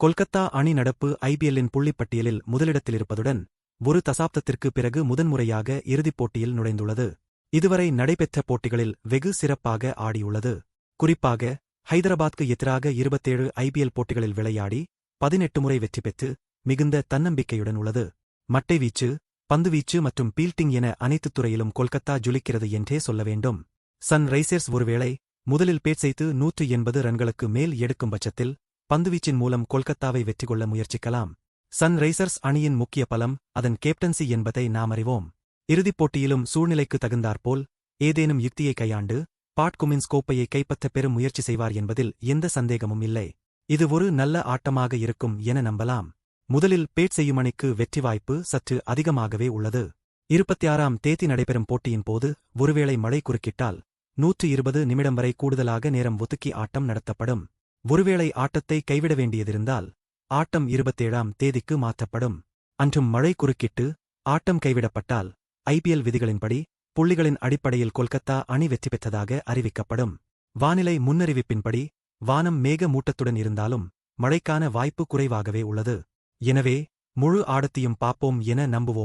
கொல்கத்தா அணி நடப்பு ஐபிஎல்லின் புள்ளிப்பட்டியலில் முதலிடத்திலிருப்பதுடன் ஒரு தசாப்தத்திற்கு பிறகு முதன்முறையாக இறுதிப் போட்டியில் நுழைந்துள்ளது. இதுவரை நடைபெற்ற போட்டிகளில் வெகு சிறப்பாக ஆடியுள்ளது. குறிப்பாக ஹைதராபாத்க்கு எதிராக இருபத்தேழு ஐபிஎல் போட்டிகளில் விளையாடி பதினெட்டு முறை வெற்றி பெற்று மிகுந்த தன்னம்பிக்கையுடன் உள்ளது. மட்டைவீச்சு பந்துவீச்சு மற்றும் பீல்டிங் என அனைத்து துறையிலும் கொல்கத்தா ஜொலிக்கிறது என்றே சொல்ல வேண்டும். சன் ரைசர்ஸ் ஒருவேளை முதலில் பேட் செய்து நூற்று எண்பது ரன்களுக்கு மேல் எடுக்கும் பட்சத்தில் பந்துவீச்சின் மூலம் கொல்கத்தாவை வெற்றி கொள்ள முயற்சிக்கலாம் சன்ரைசர்ஸ் அணியின் முக்கிய பலம் அதன் கேப்டன்சி என்பதை நாம் அறிவோம். இறுதிப் போட்டியிலும் சூழ்நிலைக்கு தகுந்தாற்போல் ஏதேனும் யுக்தியை கையாண்டு பாட்குமின்ஸ் கோப்பையை கைப்பற்ற பெரும் முயற்சி செய்வார் என்பதில் எந்த சந்தேகமும் இல்லை. இது ஒரு நல்ல ஆட்டமாக இருக்கும் என நம்பலாம். முதலில் பேட் செய்யும் அணிக்கு வெற்றி வாய்ப்பு சற்று அதிகமாகவே உள்ளது. இருபத்தி ஆறாம் தேதி நடைபெறும் போட்டியின் போது ஒருவேளை மழை குறுக்கிட்டால் நூற்று இருபது நிமிடம் வரை கூடுதலாக நேரம் ஒதுக்கி ஆட்டம் நடத்தப்படும். ஒருவேளை ஆட்டத்தை கைவிட வேண்டியதிருந்தால் ஆட்டம் இருபத்தேழாம் தேதிக்கு மாற்றப்படும். அன்றும் மழை குறுக்கிட்டு ஆட்டம் கைவிடப்பட்டால் ஐபிஎல் விதிகளின்படி புள்ளிகளின் அடிப்படையில் கொல்கத்தா அணி வெற்றி பெற்றதாக அறிவிக்கப்படும். வானிலை முன்னறிவிப்பின்படி வானம் மேக மூட்டத்துடன் இருந்தாலும் மழைக்கான வாய்ப்பு குறைவாகவே உள்ளது. எனவே முழு ஆடத்தையும் பார்ப்போம் என நம்புவோம்.